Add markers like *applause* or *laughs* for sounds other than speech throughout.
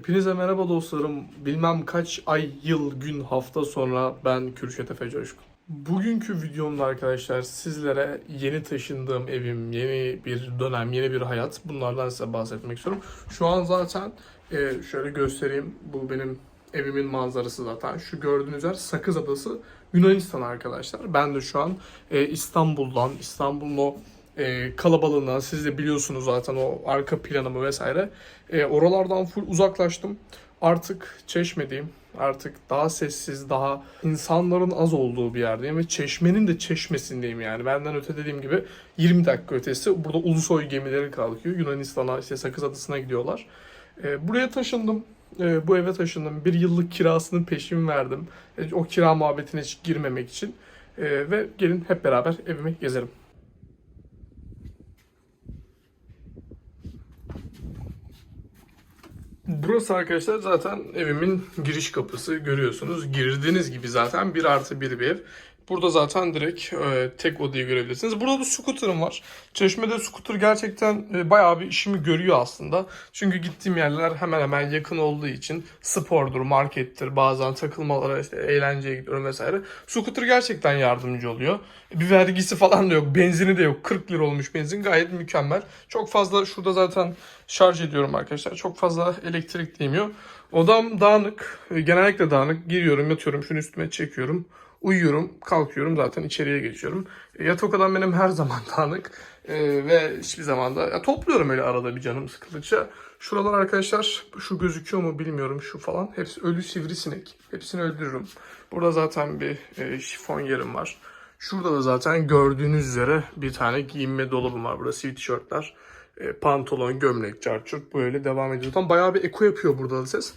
Hepinize merhaba dostlarım. Bilmem kaç ay, yıl, gün, hafta sonra ben Kürşet Efe Coşkun. Bugünkü videomda arkadaşlar sizlere yeni taşındığım evim, yeni bir dönem, yeni bir hayat bunlardan size bahsetmek istiyorum. Şu an zaten e, şöyle göstereyim. Bu benim evimin manzarası zaten. Şu gördüğünüz yer Sakız Adası, Yunanistan arkadaşlar. Ben de şu an e, İstanbul'dan, İstanbul'un o e, kalabalığından siz de biliyorsunuz zaten o arka planımı vesaire. E, oralardan full uzaklaştım. Artık Çeşme'deyim. Artık daha sessiz, daha insanların az olduğu bir yerdeyim ve Çeşme'nin de Çeşme'sindeyim yani. Benden öte dediğim gibi 20 dakika ötesi burada Ulusoy gemileri kalkıyor. Yunanistan'a, işte Sakız Adası'na gidiyorlar. E, buraya taşındım. E, bu eve taşındım. Bir yıllık kirasını peşin verdim. E, o kira muhabbetine hiç girmemek için. E, ve gelin hep beraber evimi gezelim. Burası arkadaşlar zaten evimin giriş kapısı görüyorsunuz. Girdiğiniz gibi zaten 1 artı 1 bir ev. Burada zaten direkt e, tek odayı görebilirsiniz. Burada da scooter'ım var. Çeşme'de scooter gerçekten e, bayağı bir işimi görüyor aslında. Çünkü gittiğim yerler hemen hemen yakın olduğu için spordur, markettir, bazen takılmalara, işte eğlenceye gidiyorum vesaire. Scooter gerçekten yardımcı oluyor. Bir vergisi falan da yok, benzini de yok. 40 lira olmuş benzin gayet mükemmel. Çok fazla şurada zaten şarj ediyorum arkadaşlar. Çok fazla elektrik değmiyor. Odam dağınık. E, Genellikle dağınık. Giriyorum, yatıyorum, şunu üstüme çekiyorum. Uyuyorum, kalkıyorum zaten içeriye geçiyorum. E, Yatak odam benim her zaman *laughs* dağınık. E, ve hiçbir zaman da topluyorum öyle arada bir canım sıkıldıkça. Şuralar arkadaşlar şu gözüküyor mu bilmiyorum şu falan. Hepsi ölü sivrisinek. Hepsini öldürürüm. Burada zaten bir e, şifon yerim var. Şurada da zaten gördüğünüz üzere bir tane giyinme dolabım var. Burada sweatshirtler, e, pantolon, gömlek, çarçurt böyle devam ediyor. Tam bayağı bir eko yapıyor burada da ses.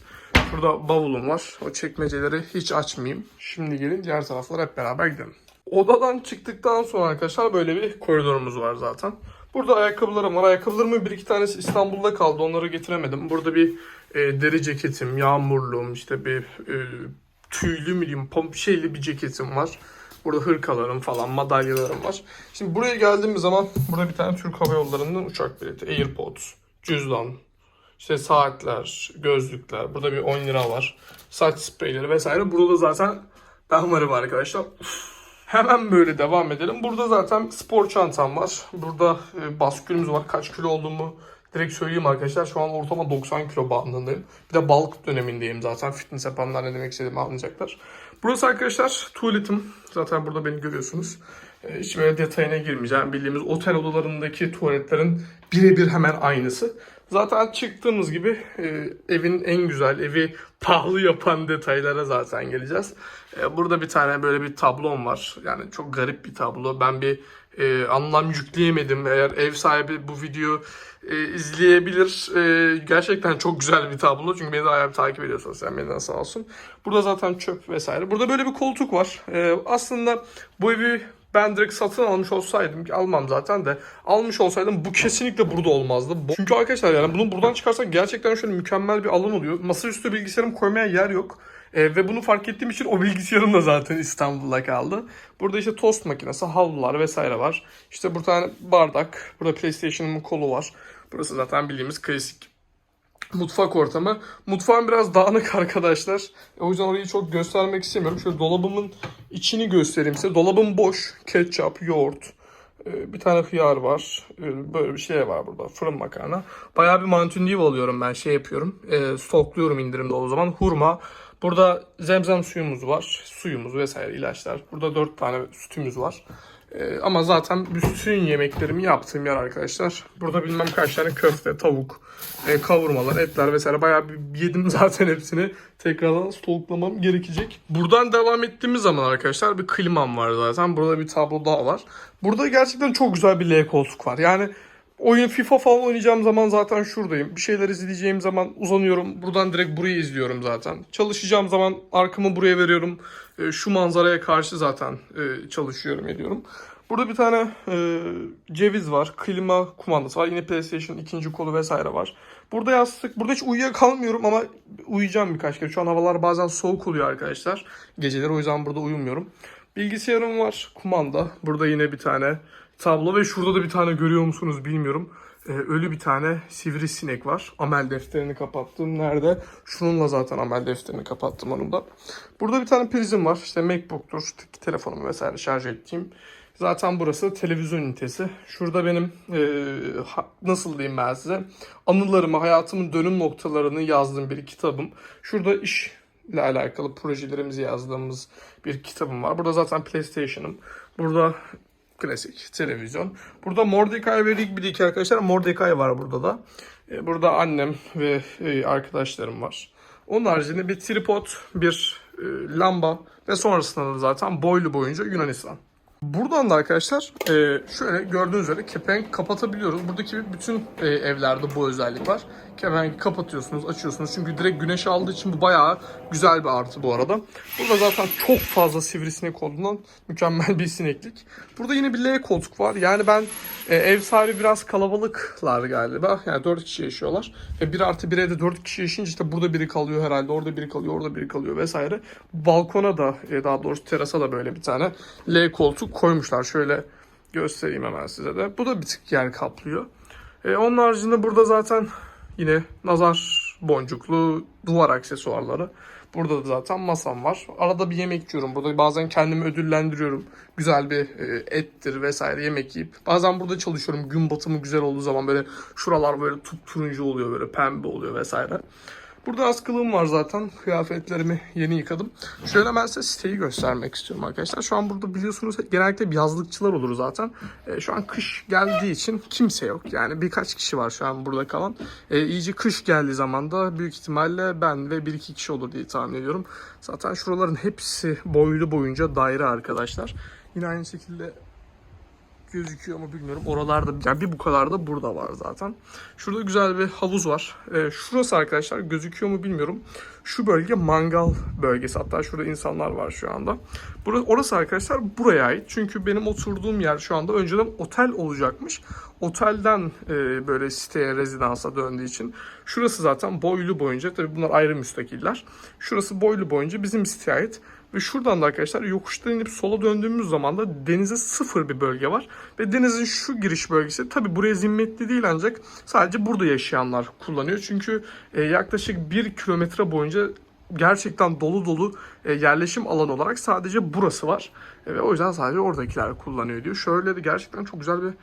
Burada bavulum var. O çekmeceleri hiç açmayayım. Şimdi gelin diğer taraflara hep beraber gidelim. Odadan çıktıktan sonra arkadaşlar böyle bir koridorumuz var zaten. Burada ayakkabılarım var. Ayakkabılarımın bir iki tanesi İstanbul'da kaldı. Onları getiremedim. Burada bir e, deri ceketim, yağmurluğum, işte bir e, tüylü mü diyeyim, pom şeyli bir ceketim var. Burada hırkalarım falan, madalyalarım var. Şimdi buraya geldiğimiz zaman burada bir tane Türk Hava Yolları'nın uçak bileti, AirPods, cüzdan, işte saatler, gözlükler. Burada bir 10 lira var. Saç spreyleri vesaire. Burada da zaten ben varım arkadaşlar. Hemen böyle devam edelim. Burada zaten spor çantam var. Burada e, baskülümüz var. Kaç kilo olduğumu direkt söyleyeyim arkadaşlar. Şu an ortama 90 kilo bandındayım. Bir de bulk dönemindeyim zaten. Fitness yapanlar ne demek istediğimi anlayacaklar. Burası arkadaşlar tuvaletim. Zaten burada beni görüyorsunuz. E, Hiç böyle detayına girmeyeceğim. Bildiğimiz otel odalarındaki tuvaletlerin birebir hemen aynısı. Zaten çıktığımız gibi e, evin en güzel, evi pahalı yapan detaylara zaten geleceğiz. E, burada bir tane böyle bir tablom var. Yani çok garip bir tablo. Ben bir e, anlam yükleyemedim. Eğer ev sahibi bu videoyu e, izleyebilir. E, gerçekten çok güzel bir tablo. Çünkü beni de ayağı takip ediyor sosyal medyadan sağ olsun. Burada zaten çöp vesaire. Burada böyle bir koltuk var. E, aslında bu evi ben direkt satın almış olsaydım ki almam zaten de almış olsaydım bu kesinlikle burada olmazdı. Çünkü arkadaşlar yani bunu buradan çıkarsak gerçekten şöyle mükemmel bir alan oluyor. Masaüstü bilgisayarımı koymaya yer yok. Ee, ve bunu fark ettiğim için o bilgisayarım da zaten İstanbul'da kaldı. Burada işte tost makinesi, havlular vesaire var. İşte bir tane bardak. Burada PlayStation'ın kolu var. Burası zaten bildiğimiz klasik mutfak ortamı. Mutfağım biraz dağınık *laughs* arkadaşlar. O yüzden orayı çok göstermek istemiyorum. Şöyle dolabımın içini göstereyim size. Dolabım boş. Ketçap, yoğurt, e, bir tane hıyar var. E, Böyle bir şey var burada. Fırın makarna. Bayağı bir mantündiv alıyorum ben. Şey yapıyorum. E, stokluyorum indirimde o zaman. Hurma. Burada zemzem suyumuz var. Suyumuz vesaire ilaçlar. Burada dört tane sütümüz var. Ee, ama zaten bütün yemeklerimi yaptığım yer arkadaşlar. Burada bilmem kaç tane köfte, tavuk, e, kavurmalar, etler vesaire bayağı bir yedim *laughs* zaten hepsini. Tekrardan stoklamam gerekecek. Buradan devam ettiğimiz zaman arkadaşlar bir klimam var zaten. Burada bir tablo daha var. Burada gerçekten çok güzel bir L koltuk var. Yani oyun FIFA falan oynayacağım zaman zaten şuradayım. Bir şeyler izleyeceğim zaman uzanıyorum. Buradan direkt burayı izliyorum zaten. Çalışacağım zaman arkamı buraya veriyorum. E, şu manzaraya karşı zaten e, çalışıyorum ediyorum. Burada bir tane e, ceviz var. Klima kumandası var. Yine PlayStation ikinci kolu vesaire var. Burada yastık. Burada hiç uyuyakalmıyorum ama uyuyacağım birkaç kere. Şu an havalar bazen soğuk oluyor arkadaşlar. Geceleri o yüzden burada uyumuyorum. Bilgisayarım var. Kumanda. Burada yine bir tane tablo ve şurada da bir tane görüyor musunuz bilmiyorum. e, ölü bir tane sivrisinek var. Amel defterini kapattım. Nerede? Şununla zaten amel defterini kapattım onun da. Burada bir tane prizim var. İşte MacBook'tur, telefonumu vesaire şarj ettiğim. Zaten burası televizyon ünitesi. Şurada benim e, ha- nasıl diyeyim ben size anılarımı, hayatımın dönüm noktalarını yazdığım bir kitabım. Şurada iş ile alakalı projelerimizi yazdığımız bir kitabım var. Burada zaten PlayStation'ım. Burada klasik televizyon. Burada Mordecai ve Rigby'deki arkadaşlar Mordecai var burada da. E, Burada annem ve e, arkadaşlarım var. Onun haricinde bir tripod, bir e, lamba ve sonrasında da zaten boylu boyunca Yunanistan. Buradan da arkadaşlar şöyle gördüğünüz üzere kepenk kapatabiliyoruz. Buradaki bütün evlerde bu özellik var. Kepenk kapatıyorsunuz, açıyorsunuz. Çünkü direkt güneş aldığı için bu bayağı güzel bir artı bu arada. Burada zaten çok fazla sivrisinek olduğundan mükemmel bir sineklik. Burada yine bir L koltuk var. Yani ben e, ev sahibi biraz kalabalıklar galiba. Yani 4 kişi yaşıyorlar. Ve 1 artı 1 evde 4 kişi yaşayınca işte burada biri kalıyor herhalde. Orada biri kalıyor, orada biri kalıyor vesaire. Balkona da e, daha doğrusu terasa da böyle bir tane L koltuk koymuşlar. Şöyle göstereyim hemen size de. Bu da bir tık yer kaplıyor. E, onun haricinde burada zaten yine nazar boncuklu duvar aksesuarları. Burada da zaten masam var. Arada bir yemek yiyorum. Burada bazen kendimi ödüllendiriyorum. Güzel bir e, ettir vesaire yemek yiyip. Bazen burada çalışıyorum. Gün batımı güzel olduğu zaman böyle şuralar böyle turuncu oluyor böyle pembe oluyor vesaire. Burada askılığım var zaten. Kıyafetlerimi yeni yıkadım. Şöyle ben size siteyi göstermek istiyorum arkadaşlar. Şu an burada biliyorsunuz genellikle yazlıkçılar olur zaten. E, şu an kış geldiği için kimse yok. Yani birkaç kişi var şu an burada kalan. E, iyice kış geldiği zaman da büyük ihtimalle ben ve bir iki kişi olur diye tahmin ediyorum. Zaten şuraların hepsi boylu boyunca daire arkadaşlar. Yine aynı şekilde gözüküyor mu bilmiyorum. Oralarda yani bir bu kadar da burada var zaten. Şurada güzel bir havuz var. Ee, şurası arkadaşlar gözüküyor mu bilmiyorum. Şu bölge mangal bölgesi. Hatta şurada insanlar var şu anda. Burası, orası arkadaşlar buraya ait. Çünkü benim oturduğum yer şu anda önceden otel olacakmış. Otelden e, böyle siteye, rezidansa döndüğü için. Şurası zaten boylu boyunca. Tabii bunlar ayrı müstakiller. Şurası boylu boyunca bizim siteye ait. Ve şuradan da arkadaşlar yokuştan inip sola döndüğümüz zaman da denize sıfır bir bölge var. Ve denizin şu giriş bölgesi tabi buraya zimmetli değil ancak sadece burada yaşayanlar kullanıyor. Çünkü e, yaklaşık bir kilometre boyunca gerçekten dolu dolu e, yerleşim alanı olarak sadece burası var. E, ve o yüzden sadece oradakiler kullanıyor diyor. Şöyle de gerçekten çok güzel bir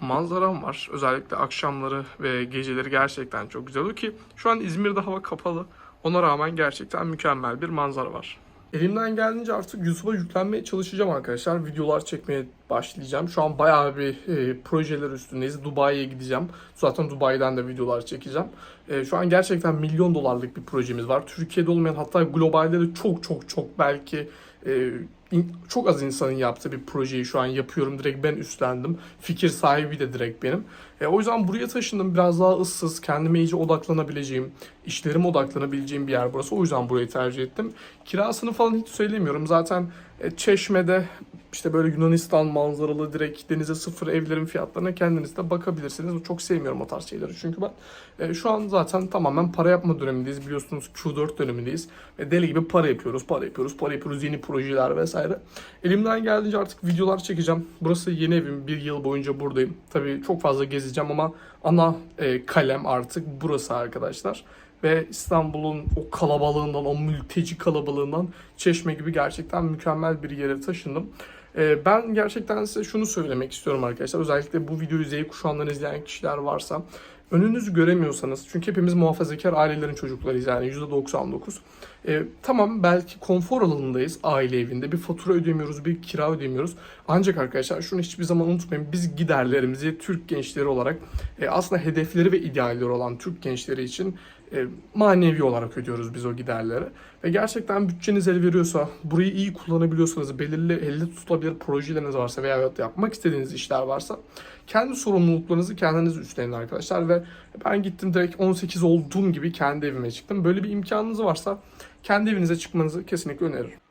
manzaram var. Özellikle akşamları ve geceleri gerçekten çok güzel oluyor ki şu an İzmir'de hava kapalı. Ona rağmen gerçekten mükemmel bir manzara var. Elimden geldiğince artık YouTube'a yüklenmeye çalışacağım arkadaşlar. Videolar çekmeye başlayacağım. Şu an bayağı bir e, projeler üstündeyiz. Dubai'ye gideceğim. Zaten Dubai'den de videolar çekeceğim. E, şu an gerçekten milyon dolarlık bir projemiz var. Türkiye'de olmayan hatta globalde de çok çok çok belki e, in- çok az insanın yaptığı bir projeyi şu an yapıyorum. Direkt ben üstlendim. Fikir sahibi de direkt benim. E, o yüzden buraya taşındım. Biraz daha ıssız, kendime iyice odaklanabileceğim, işlerime odaklanabileceğim bir yer burası. O yüzden burayı tercih ettim. Kirasını falan hiç söylemiyorum. Zaten e, Çeşme'de işte böyle Yunanistan manzaralı direkt denize sıfır evlerin fiyatlarına kendiniz de bakabilirsiniz. Çok sevmiyorum o tarz şeyleri çünkü ben e, şu an zaten tamamen para yapma dönemindeyiz. Biliyorsunuz Q4 dönemindeyiz. Ve deli gibi para yapıyoruz, para yapıyoruz, para yapıyoruz. Yeni projeler vesaire. Elimden geldiğince artık videolar çekeceğim. Burası yeni evim. Bir yıl boyunca buradayım. Tabii çok fazla gezeceğim ama ana e, kalem artık burası arkadaşlar. Ve İstanbul'un o kalabalığından, o mülteci kalabalığından Çeşme gibi gerçekten mükemmel bir yere taşındım. Ee, Ben gerçekten size şunu söylemek istiyorum arkadaşlar. Özellikle bu videoyu Z kuşağından izleyen kişiler varsa önünüzü göremiyorsanız çünkü hepimiz muhafazakar ailelerin çocuklarıyız yani %99. Ee, tamam belki konfor alanındayız aile evinde bir fatura ödemiyoruz bir kira ödemiyoruz. Ancak arkadaşlar şunu hiçbir zaman unutmayın biz giderlerimizi Türk gençleri olarak e, aslında hedefleri ve idealleri olan Türk gençleri için e, manevi olarak ödüyoruz biz o giderleri. Ve gerçekten bütçeniz el veriyorsa, burayı iyi kullanabiliyorsanız, belirli elde tutulabilir projeleriniz varsa veya yapmak istediğiniz işler varsa kendi sorumluluklarınızı kendiniz üstlenin arkadaşlar. Ve ben gittim direkt 18 olduğum gibi kendi evime çıktım. Böyle bir imkanınız varsa kendi evinize çıkmanızı kesinlikle öneririm.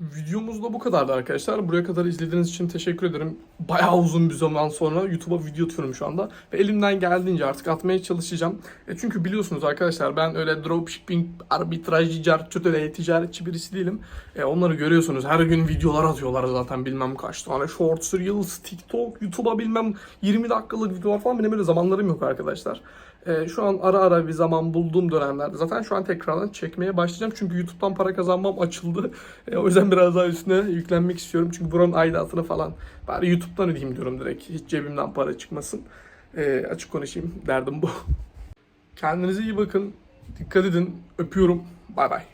Videomuz da bu kadardı arkadaşlar. Buraya kadar izlediğiniz için teşekkür ederim. Bayağı uzun bir zaman sonra YouTube'a video atıyorum şu anda. Ve elimden geldiğince artık atmaya çalışacağım. E çünkü biliyorsunuz arkadaşlar ben öyle dropshipping, arbitrajcı, cartçut, öyle ticaretçi birisi değilim. E onları görüyorsunuz. Her gün videolar atıyorlar zaten bilmem kaç tane. Shorts, Reels, TikTok, YouTube'a bilmem 20 dakikalık videolar falan benim öyle zamanlarım yok arkadaşlar. E, şu an ara ara bir zaman bulduğum dönemlerde zaten şu an tekrardan çekmeye başlayacağım. Çünkü YouTube'dan para kazanmam açıldı. *laughs* E, o yüzden biraz daha üstüne yüklenmek istiyorum. Çünkü buranın aidatını falan bari YouTube'dan ödeyeyim diyorum direkt. Hiç cebimden para çıkmasın. E, açık konuşayım derdim bu. *laughs* Kendinize iyi bakın. Dikkat edin. Öpüyorum. Bay bay.